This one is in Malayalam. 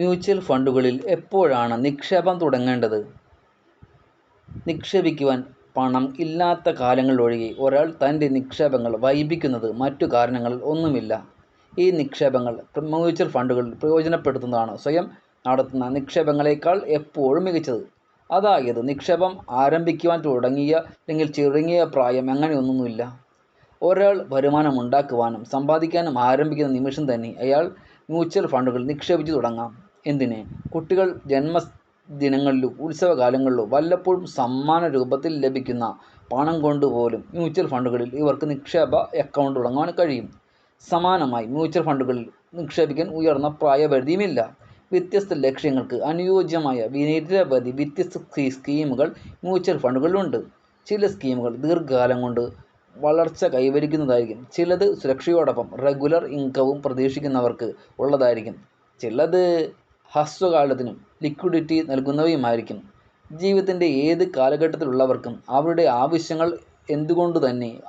മ്യൂച്വൽ ഫണ്ടുകളിൽ എപ്പോഴാണ് നിക്ഷേപം തുടങ്ങേണ്ടത്? നിക്ഷേപിക്കുവാൻ പണം ഇല്ലാത്ത കാലങ്ങളിലൊഴികെ ഒരാൾ തന്റെ നിക്ഷേപങ്ങൾ വൈപിക്കുന്നത് മറ്റു കാരണങ്ങൾ ഒന്നുമില്ല. ഈ നിക്ഷേപങ്ങൾ മ്യൂച്വൽ ഫണ്ടുകളിൽ പ്രയോജനപ്പെടുത്തുന്നതാണ് സ്വയം നടത്തുന്ന നിക്ഷേപങ്ങളേക്കാൾ എപ്പോഴും മികച്ചത്. അതായത് നിക്ഷേപം ആരംഭിക്കുവാൻ തുടങ്ങിയ അല്ലെങ്കിൽ ചുരുങ്ങിയ പ്രായം അങ്ങനെയൊന്നുമില്ല. ഒരാൾ വരുമാനം ഉണ്ടാക്കുവാനും സമ്പാദിക്കാനും ആരംഭിക്കുന്ന നിമിഷം തന്നെ അയാൾ മ്യൂച്വൽ ഫണ്ടുകളിൽ നിക്ഷേപിച്ചു തുടങ്ങാം. എന്തിന്, കുട്ടികൾ ജന്മദിനങ്ങളിലും ഉത്സവകാലങ്ങളിലും വല്ലപ്പോഴും സമ്മാന രൂപത്തിൽ ലഭിക്കുന്ന പണം കൊണ്ട് പോലും മ്യൂച്വൽ ഫണ്ടുകളിൽ ഇവർക്ക് നിക്ഷേപ അക്കൗണ്ട് തുടങ്ങാൻ കഴിയും. സമാനമായി മ്യൂച്വൽ ഫണ്ടുകളിൽ നിക്ഷേപിക്കാൻ ഉയർന്ന പ്രായപരിധിയുമില്ല. വ്യത്യസ്ത ലക്ഷ്യങ്ങൾക്ക് അനുയോജ്യമായ നിരവധി വ്യത്യസ്ത സ്കീമുകൾ മ്യൂച്വൽ ഫണ്ടുകളിലുണ്ട്. ചില സ്കീമുകൾ ദീർഘകാലം കൊണ്ട് വളർച്ച കൈവരിക്കുന്നതായിരിക്കും. ചിലത് സുരക്ഷയോടൊപ്പം റെഗുലർ ഇൻകവും പ്രതീക്ഷിക്കുന്നവർക്ക് ഉള്ളതായിരിക്കും. ചിലത് ഹ്രസ്വകാലത്തിനും ലിക്വിഡിറ്റി നൽകുന്നവയുമായിരിക്കും. ജീവിതത്തിന്റെ ഏത് കാലഘട്ടത്തിലുള്ളവർക്കും അവരുടെ ആവശ്യങ്ങൾ എന്തുകൊണ്ടുതന്നെ